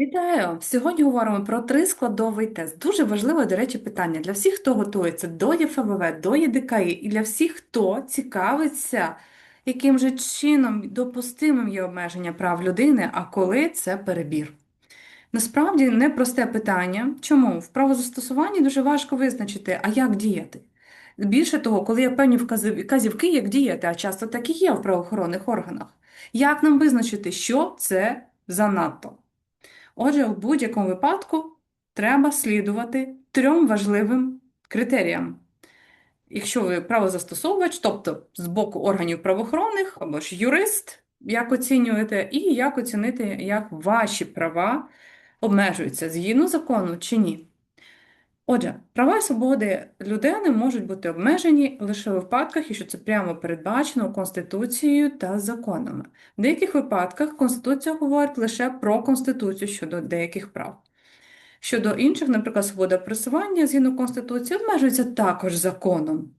Вітаю! Сьогодні говоримо про трискладовий тест. Дуже важливе, до речі, питання для всіх, хто готується до ЄФВВ, до ЄДКІ, і для всіх, хто цікавиться, яким же чином допустимим є обмеження прав людини, а коли це перебір. Насправді непросте питання. Чому? В правозастосуванні дуже важко визначити, а як діяти. Більше того, коли є певні вказівки, як діяти, а часто так і є в правоохоронних органах. Як нам визначити, що це занадто? Отже, в будь-якому випадку треба слідувати трьом важливим критеріям. Якщо ви правозастосовувач, тобто з боку органів правоохоронних або ж юрист, як оцінюєте, і як оцінити, як ваші права обмежуються згідно закону чи ні. Отже, права і свободи людини можуть бути обмежені лише у випадках, якщо це прямо передбачено Конституцією та законами. В деяких випадках Конституція говорить лише про Конституцію щодо деяких прав. Щодо інших, наприклад, свобода пресування згідно Конституції обмежується також законом.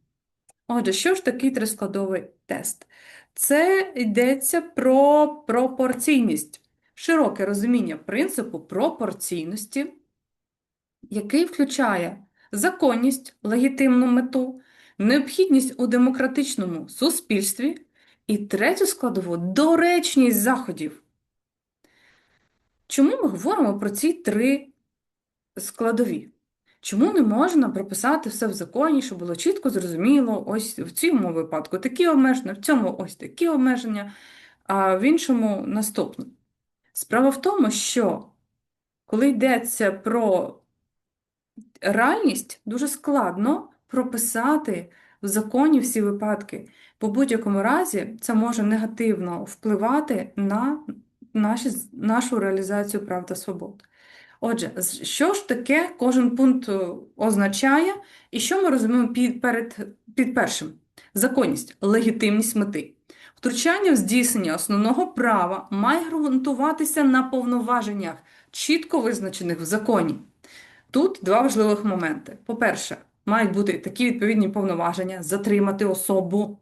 Отже, що ж такий трискладовий тест? Це йдеться про пропорційність, широке розуміння принципу пропорційності який включає законність, легітимну мету, необхідність у демократичному суспільстві і третю складову доречність заходів. Чому ми говоримо про ці три складові? Чому не можна прописати все в законі, щоб було чітко зрозуміло, ось в цьому випадку такі обмеження, в цьому ось такі обмеження, а в іншому наступне. Справа в тому, що коли йдеться про реальність дуже складно прописати в законі всі випадки. По будь-якому разі це може негативно впливати на наші, нашу реалізацію прав та свобод. Отже, що ж таке кожен пункт е, означає, і що ми розуміємо під, перед, під першим? Законність, легітимність мети. Втручання в здійснення основного права має ґрунтуватися на повноваженнях, чітко визначених в законі. Тут два важливих моменти. По-перше, мають бути такі відповідні повноваження затримати особу.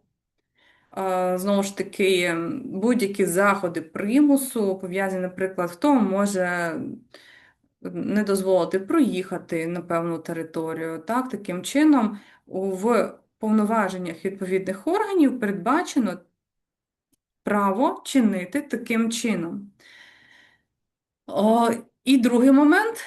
Знову ж таки, будь-які заходи примусу пов'язані, наприклад, хто може не дозволити проїхати на певну територію. Так, таким чином, в повноваженнях відповідних органів передбачено право чинити таким чином. І другий момент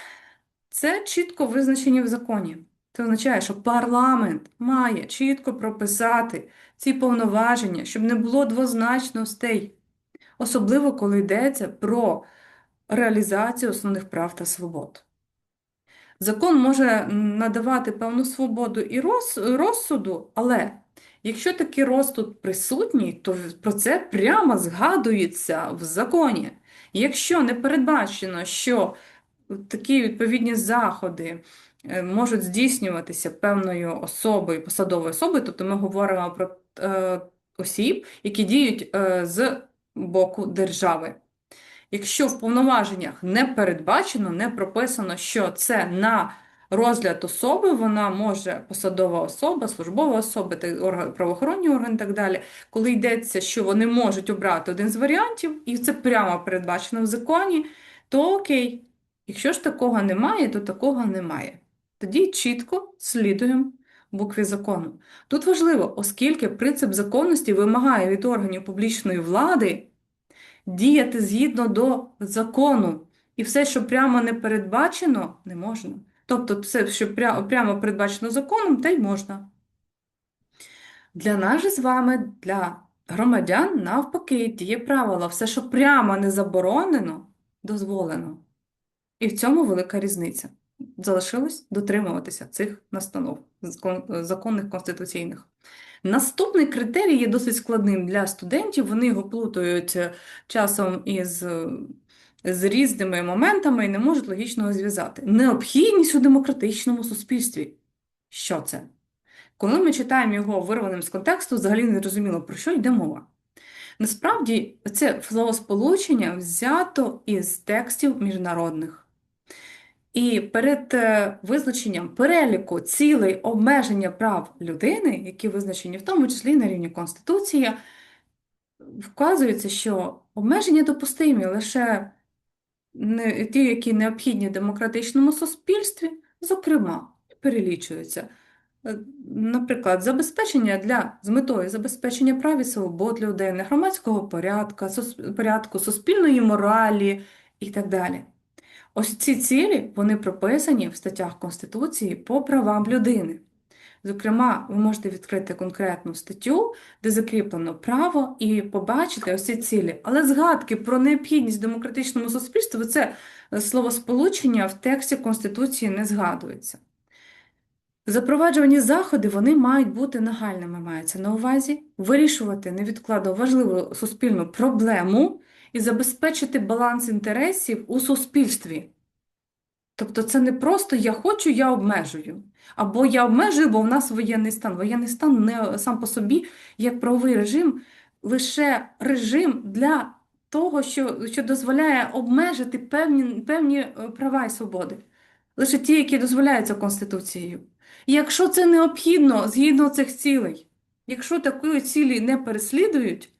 це чітко визначені в законі. Це означає, що парламент має чітко прописати ці повноваження, щоб не було двозначностей, особливо коли йдеться про реалізацію основних прав та свобод. Закон може надавати певну свободу і розсуду, але якщо такий розсуд присутній, то про це прямо згадується в законі. Якщо не передбачено, що такі відповідні заходи е, можуть здійснюватися певною особою, посадовою особою, тобто ми говоримо про е, осіб, які діють е, з боку держави. Якщо в повноваженнях не передбачено, не прописано, що це на розгляд особи, вона може посадова особа, службова особа, правоохоронні органи і так далі, коли йдеться, що вони можуть обрати один з варіантів, і це прямо передбачено в законі, то окей. Якщо ж такого немає, то такого немає. Тоді чітко слідуємо букві закону. Тут важливо, оскільки принцип законності вимагає від органів публічної влади діяти згідно до закону. І все, що прямо не передбачено, не можна. Тобто, все, що прямо передбачено законом, те й можна. Для нас же з вами, для громадян, навпаки, діє правило. Все, що прямо не заборонено, дозволено. І в цьому велика різниця. Залишилось дотримуватися цих настанов законних конституційних. Наступний критерій є досить складним для студентів. Вони його плутають е, часом із з різними моментами і не можуть логічно зв'язати. Необхідність у демократичному суспільстві. Що це? Коли ми читаємо його вирваним з контексту, взагалі не зрозуміло, про що йде мова. Насправді, це словосполучення взято із текстів міжнародних. І перед е, визначенням переліку цілей обмеження прав людини, які визначені в тому числі на рівні Конституції, вказується, що обмеження допустимі лише ті, які необхідні демократичному суспільстві, зокрема, перелічуються. Е, Наприклад, забезпечення для з метою забезпечення прав і свобод людини, громадського порядку, порядку, суспільної моралі і так далі. Ось ці цілі вони прописані в статтях Конституції по правам людини. Зокрема, ви можете відкрити конкретну статтю, де закріплено право, і побачити ось ці цілі. Але згадки про необхідність демократичному суспільстві це словосполучення в тексті Конституції не згадується. Запроваджувані заходи вони мають бути нагальними, мається на увазі вирішувати невідкладно важливу суспільну проблему і забезпечити баланс інтересів у суспільстві. Тобто це не просто я хочу, я обмежую. Або я обмежую, бо в нас воєнний стан. Воєнний стан не сам по собі, як правовий режим, лише режим для того, що, що дозволяє обмежити певні, певні е, права і свободи. Лише ті, які дозволяються Конституцією. Якщо це необхідно згідно цих цілей, якщо такої цілі не переслідують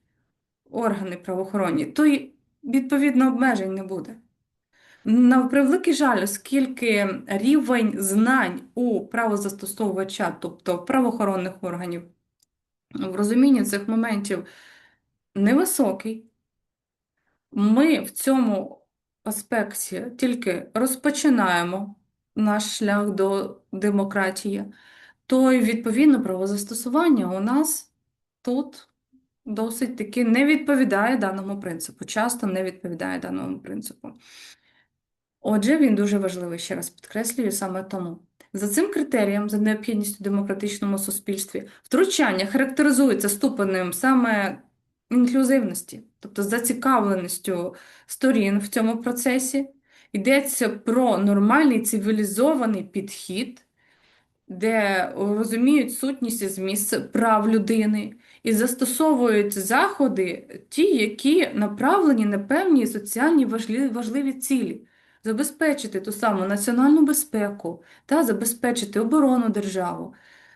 органи правоохоронні, то й відповідно обмежень не буде. На превеликий жаль, оскільки рівень знань у правозастосовувача, тобто правоохоронних органів, в розумінні цих моментів невисокий, ми в цьому аспекті тільки розпочинаємо наш шлях до демократії, то й відповідно правозастосування у нас тут досить таки не відповідає даному принципу, часто не відповідає даному принципу. Отже, він дуже важливий, ще раз підкреслюю, саме тому. За цим критерієм, за необхідністю в демократичному суспільстві, втручання характеризується ступенем саме інклюзивності, тобто зацікавленістю сторін в цьому процесі. Йдеться про нормальний цивілізований підхід, де розуміють сутність і зміст прав людини і застосовують заходи, ті, які направлені на певні соціальні важливі, цілі. Забезпечити ту саму національну безпеку та забезпечити оборону державу,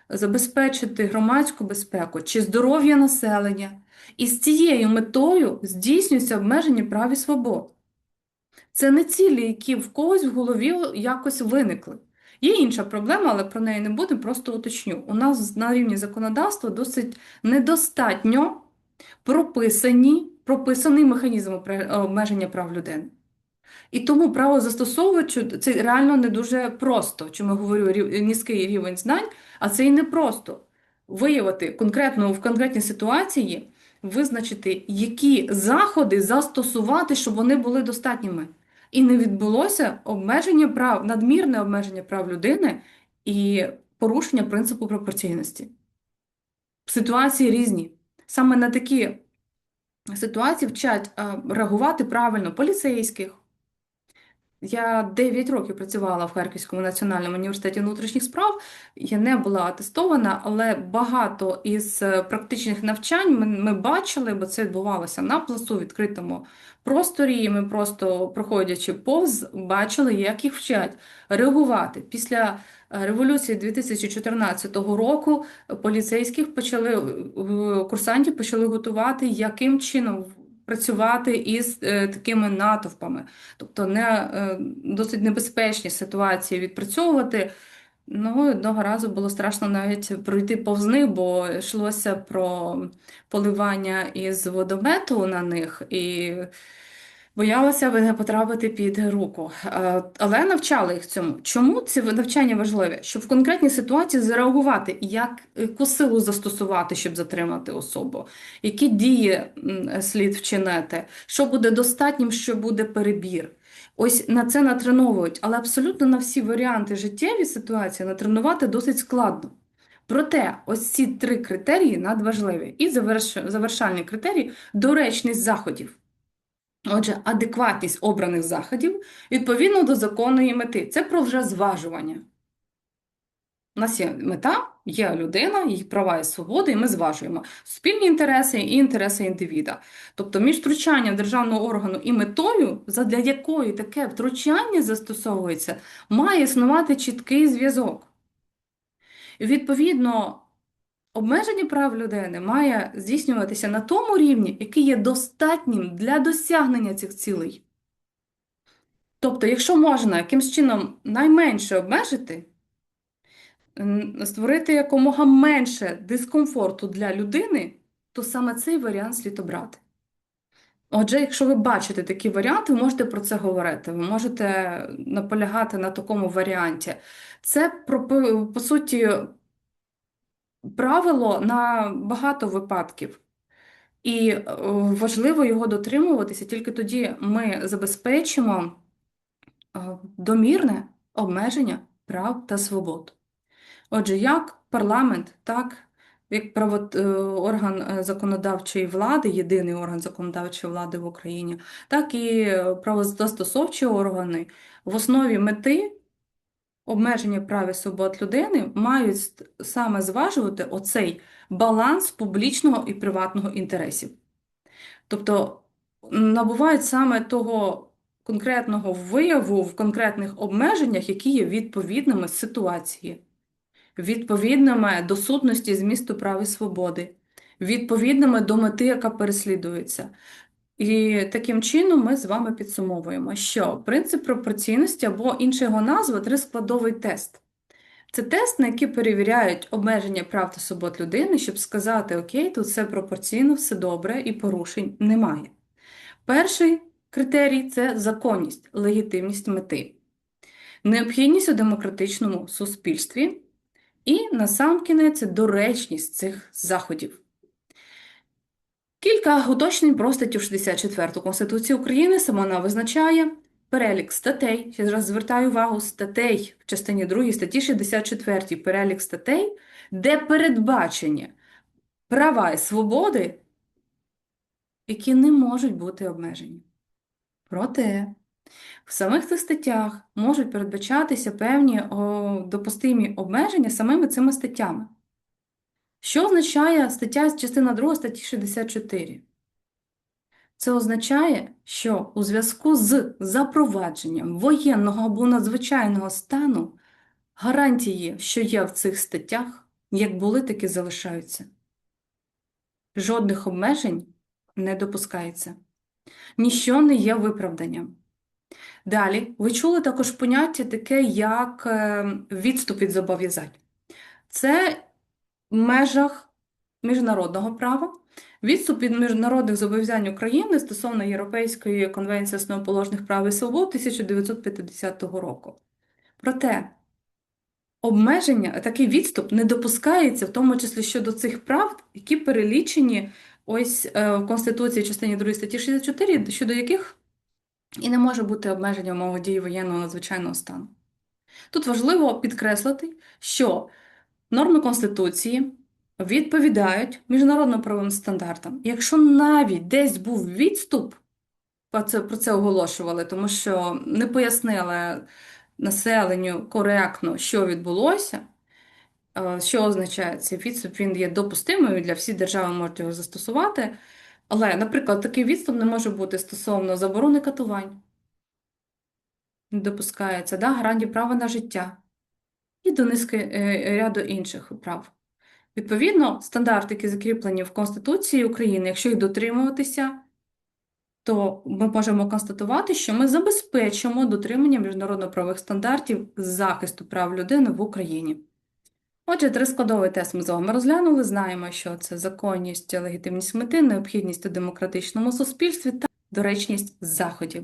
забезпечити громадську безпеку чи здоров'я населення. І з цією метою здійснюється обмеження прав і свобод. Це не цілі, які в когось в голові якось виникли. Є інша проблема, але про неї не будемо, просто уточню. У нас на рівні законодавства досить недостатньо прописані, прописаний механізм обмеження прав людини. І тому право застосовувачу це реально не дуже просто, чому я говорю рів- низький рівень знань, а це і не просто виявити конкретно в конкретній ситуації, визначити, які заходи застосувати, щоб вони були достатніми. І не відбулося обмеження прав, надмірне обмеження прав людини і порушення принципу пропорційності. Ситуації різні. Саме на такі ситуації вчать е, реагувати правильно поліцейських. Я 9 років працювала в Харківському національному університеті внутрішніх справ. Я не була атестована, але багато із е, практичних навчань ми, ми бачили, бо це відбувалося на плацу, відкритому просторі. І ми просто проходячи повз, бачили, як їх вчать реагувати. Після е, революції 2014 року поліцейських почали е, курсантів почали готувати, яким чином працювати із е, такими натовпами, тобто не е, досить небезпечні ситуації відпрацьовувати. Ну, одного разу було страшно навіть пройти повз них, бо йшлося про поливання із водомету на них, і боялася не потрапити під руку. Е, Але навчали їх цьому. Чому ці навчання важливі? Щоб в конкретній ситуації зареагувати, як яку силу застосувати, щоб затримати особу, які дії слід вчинити, що буде достатнім, що буде перебір. Ось на це натреновують, але абсолютно на всі варіанти життєві ситуації натренувати досить складно. Проте, ось ці три критерії надважливі. І заверш... завершальний критерій доречність заходів. Отже, адекватність обраних заходів відповідно до законної мети. Це про вже зважування. У нас є мета, є людина, її права і свободи, і ми зважуємо спільні інтереси і інтереси індивіда. Тобто між втручанням державного органу і метою, задля якої таке втручання застосовується, має існувати чіткий зв'язок. І, Відповідно, обмеження прав людини має здійснюватися на тому рівні, який є достатнім для досягнення цих цілей. Тобто, якщо можна якимсь чином найменше обмежити, створити якомога менше дискомфорту для людини, то саме цей варіант слід обрати. Отже, якщо ви бачите такі варіанти, ви можете про це говорити, ви можете наполягати на такому варіанті. Це по суті правило на багато випадків. І е, важливо його дотримуватися, тільки тоді ми забезпечимо е, домірне обмеження прав та свобод. Отже, як парламент, так як право, е, орган законодавчої влади, єдиний орган законодавчої влади в Україні, так і правозастосовчі органи в основі мети обмеження прав і свобод людини мають саме зважувати оцей баланс публічного і приватного інтересів. Тобто набувають саме того конкретного вияву в конкретних обмеженнях, які є відповідними ситуації, відповідними до сутності змісту прав і свободи, відповідними до мети, яка переслідується. І таким чином ми з вами підсумовуємо, що принцип пропорційності або інша його назва трискладовий тест. Це тест, на який перевіряють обмеження прав та свобод людини, щоб сказати, окей, тут все пропорційно, все добре і порушень немає. Перший критерій це законність, легітимність мети, необхідність у демократичному суспільстві і насамкінець доречність цих заходів. Кілька уточнень про статтю 64 Конституції України. Сама вона визначає перелік статей. Ще раз звертаю увагу статей в частині 2 статті 64 перелік статей, де передбачені права і свободи, які не можуть бути обмежені. Проте в самих цих статтях можуть передбачатися певні о, допустимі обмеження самими цими статтями. Що означає стаття частина 2 статті 64? Це означає, що у зв'язку з запровадженням воєнного або надзвичайного стану гарантії, що є в цих статтях, як були, так і залишаються. Жодних обмежень не допускається. Ніщо не є виправданням. Далі, ви чули також поняття таке, як е, відступ від зобов'язань. Це межах міжнародного права. Відступ від міжнародних зобов'язань України стосовно Європейської конвенції основоположних прав і свобод 1950 року. Проте обмеження, такий відступ не допускається, в тому числі щодо цих прав, які перелічені ось е, в Конституції частині 2 статті 64, щодо яких і не може бути обмеження умови дії воєнного надзвичайного стану. Тут важливо підкреслити, що норми Конституції відповідають міжнародно-правовим стандартам. Якщо навіть десь був відступ, про це, оголошували, тому що не пояснили населенню коректно, що відбулося, е, що означає цей відступ, він є допустимим для всіх держав можуть його застосувати. Але, наприклад, такий відступ не може бути стосовно заборони катувань, не допускається, да, гарантії права на життя і до низки е, ряду інших прав. Відповідно, стандарти, які закріплені в Конституції України, якщо їх дотримуватися, то ми можемо констатувати, що ми забезпечимо дотримання міжнародно-правових стандартів захисту прав людини в Україні. Отже, трискладовий тест ми з вами розглянули. Знаємо, що це законність, легітимність мети, необхідність у демократичному суспільстві та доречність заходів.